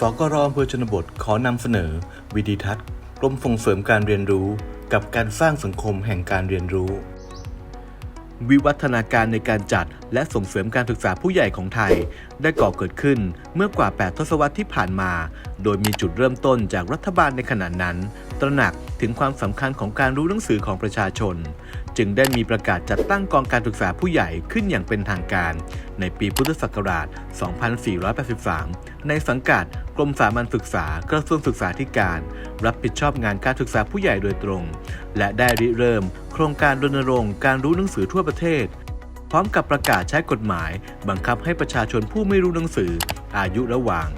สกรอำเภอชนบทขอนำเสนอ วิดีทัศน์กรมส่งเสริมการเรียนรู้ กับการสร้างสังคมแห่งการเรียนรู้ วิวัฒนาการในการจัดและส่งเสริมการศึกษาผู้ใหญ่ของไทย ได้ก่อเกิดขึ้นเมื่อกว่า 8 ทศวรรษที่ผ่านมา โดยมีจุดเริ่มต้นจากรัฐบาลในขณะนั้น ตระหนักถึงความสำคัญของการรู้หนังสือของประชาชน จึงได้มีประกาศจัดตั้งกองการศึกษาผู้ใหญ่ขึ้นอย่างเป็นทางการ ในปีพุทธศักราช 2483 ในสังกัดกรมสามัญศึกษากระทรวงศึกษาธิการ รับผิดชอบงานการศึกษาผู้ใหญ่โดยตรง และได้ริเริ่ม โครงการรณรงค์การรู้หนังสือทั่วประเทศ พร้อมกับประกาศใช้กฎหมาย บังคับให้ประชาชนผู้ไม่รู้หนังสือ อายุระหว่าง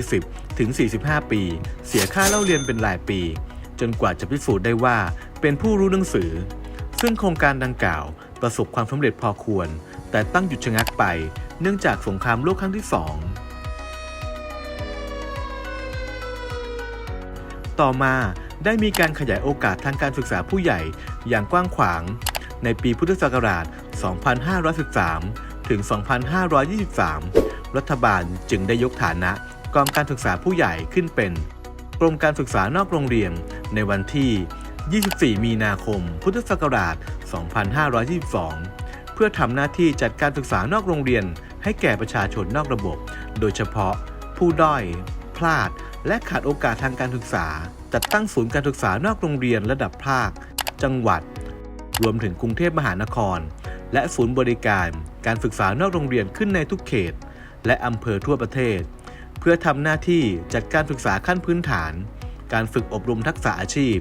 20 ถึง 45 ปี เสียค่าเล่าเรียนเป็นรายปี จนกว่าจะพิสูจน์ได้ว่าเป็นผู้รู้หนังสือ ซึ่งโครงการดังกล่าว ประสบความสำเร็จพอควร แต่ตั้งหยุดชะงักไป เนื่องจากสงครามโลกครั้งที่สองต่อมาได้มีการขยายโอกาสทางการศึกษาผู้ใหญ่อย่างกว้างขวาง ในปีพุทธศักราช 2513 ถึง 2523 รัฐบาลจึงได้ยกฐานะกองการศึกษาผู้ใหญ่ขึ้นเป็น กรมการศึกษานอกโรงเรียนในวันที่ 24 มีนาคม พุทธศักราช 2522 เพื่อทำหน้าที่จัดการศึกษานอกโรงเรียน ให้แก่ประชาชนนอกระบบ โดยเฉพาะ ผู้ด้อย พลาด และขาดโอกาสทางการศึกษา จัดตั้งศูนย์การศึกษานอกโรงเรียนระดับภาค จังหวัด รวมถึงกรุงเทพมหานคร และศูนย์บริการการศึกษานอกโรงเรียนขึ้นในทุกเขต และอำเภอทั่วประเทศ เพื่อทำหน้าที่จัดการศึกษาขั้นพื้นฐาน การฝึกอบรมทักษะอาชีพ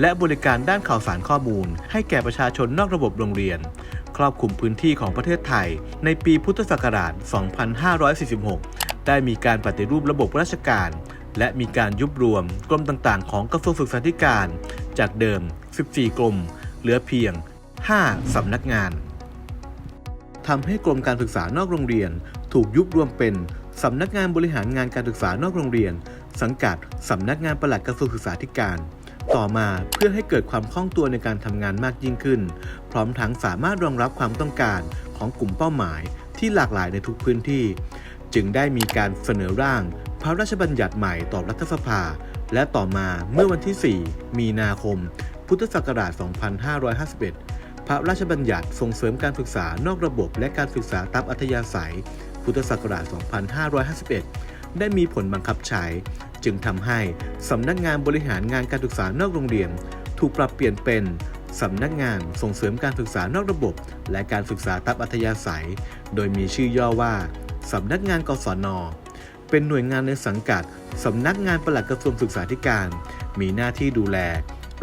และบริการด้านข่าวสารข้อมูล ให้แก่ประชาชนนอกระบบโรงเรียน ครอบคลุมพื้นที่ของประเทศไทย ในปีพุทธศักราช 2546 ได้มีการปฏิรูประบบราชการ และมีการยุบรวมกรมต่างๆ ของกระทรวงศึกษาธิการ จากเดิม 14 กรมเหลือเพียง 5 สำนักงานทำให้กรมการศึกษานอกโรงเรียน ถูกยุบรวมเป็นสำนักงานบริหารงานการศึกษานอกโรงเรียน สังกัดสำนักงานปลัดกระทรวงศึกษาธิการ ต่อมาเพื่อให้เกิดความคล่องตัวในการทำงานมากยิ่งขึ้น พร้อมทั้งสามารถรองรับความต้องการของกลุ่มเป้าหมายที่หลากหลายในทุกพื้นที่ จึงได้มีการเสนอร่าง พระราชบัญญัติใหม่ต่อรัฐสภา และต่อมาเมื่อวันที่ 4 มีนาคม พุทธศักราช 2551 พระราชบัญญัติส่งเสริมการศึกษานอกระบบและการศึกษาตามอัธยาศัย พุทธศักราช 2551 ได้มีผลบังคับใช้ จึงทำให้สำนักงานบริหารงานการศึกษานอกโรงเรียน ถูกปรับเปลี่ยนเป็นสำนักงานส่งเสริมการศึกษานอกระบบ และการศึกษาตามอัธยาศัย โดยมีชื่อย่อว่าสำนักงานกศน เป็นหน่วยงานในสังกัดสำนักงานปลัดกระทรวงศึกษาธิการ มีหน้าที่ดูแล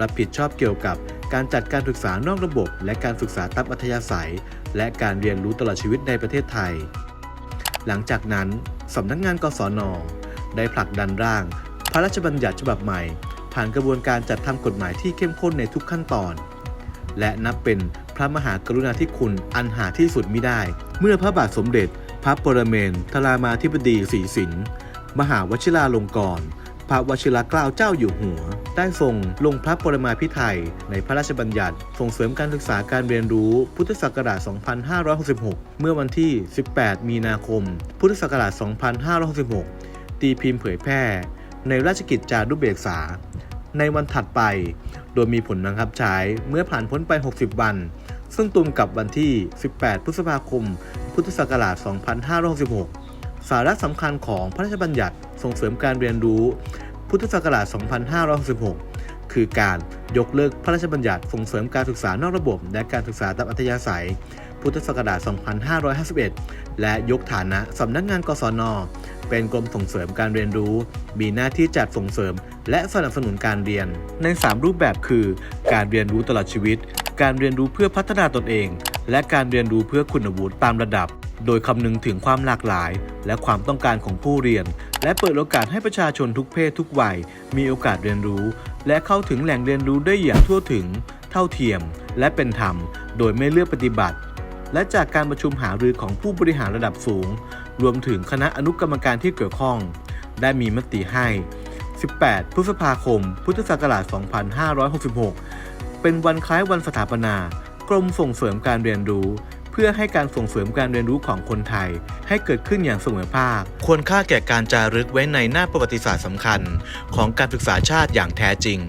รับผิดชอบเกี่ยวกับการจัดการศึกษานอกระบบ และการศึกษาตามอัธยาศัย และการเรียนรู้ตลอดชีวิตในประเทศไทย หลังจากนั้นสำนักงานกศน ได้ผลักดันร่าง พระราชบัญญัติฉบับใหม่ ผ่านกระบวนการจัดทำกฎหมายที่เข้มข้นในทุกขั้นตอน และนับเป็นพระมหากรุณาธิคุณอันหาที่สุดมิได้ เมื่อพระบาทสมเด็จ พระปรเมนทรามาธิบดีศรีสินมหาวชิราลงกรณ์พระวชิรเกล้าเจ้าอยู่หัว ได้ทรงลงพระปรมาภิไธยในพระราชบัญญัติ ส่งเสริมการศึกษาการเรียนรู้พุทธศักราช 2566 เมื่อวันที่ 18 มีนาคม พุทธศักราช 2566 ตีพิมพ์เผยแพร่ ในราชกิจจานุเบกษา ในวันถัดไป โดยมีผลบังคับใช้เมื่อผ่านพ้นไป 60 วัน ซึ่งตรงกับวันที่ 18 พฤษภาคม พุทธศักราช 2566 สาระสำคัญของพระราชบัญญัติส่งเสริมการเรียนรู้ พุทธศักราช 2566 คือการยกเลิกพระราชบัญญัติส่งเสริมการศึกษานอกระบบ และการศึกษาตามอัธยาศัย พุทธศักราช 2551 และยกฐานะสำนักงานกศน เป็นกรมส่งเสริมการเรียนรู้ มีหน้าที่จัดส่งเสริม และสนับสนุนการเรียน ใน 3 รูปแบบคือ การเรียนรู้ตลอดชีวิต การเรียนรู้เพื่อพัฒนาตนเอง และการเรียนรู้เพื่อคุณวุฒิตามระดับ โดยคำนึงถึงความหลากหลาย และความต้องการของผู้เรียน และเปิดโอกาสให้ประชาชนทุกเพศทุกวัย มีโอกาสเรียนรู้ และเข้าถึงแหล่งเรียนรู้ได้อย่างทั่วถึง เท่าเทียม และเป็นธรรม โดยไม่เลือกปฏิบัติ และจากการประชุมหารือของผู้บริหารระดับสูง รวมถึงคณะอนุกรรมการที่เกี่ยวข้อง ได้มีมติให้ 18 พฤษภาคม พุทธศักราช 2566 เป็นวันคล้ายวันสถาปนากรมส่งเสริมการเรียนรู้ เพื่อให้การส่งเสริมการเรียนรู้ของคนไทย ให้เกิดขึ้นอย่างเสมอภาค ควรค่าแก่การจารึกไว้ในหน้าประวัติศาสตร์สำคัญ ของการศึกษาชาติอย่างแท้จริง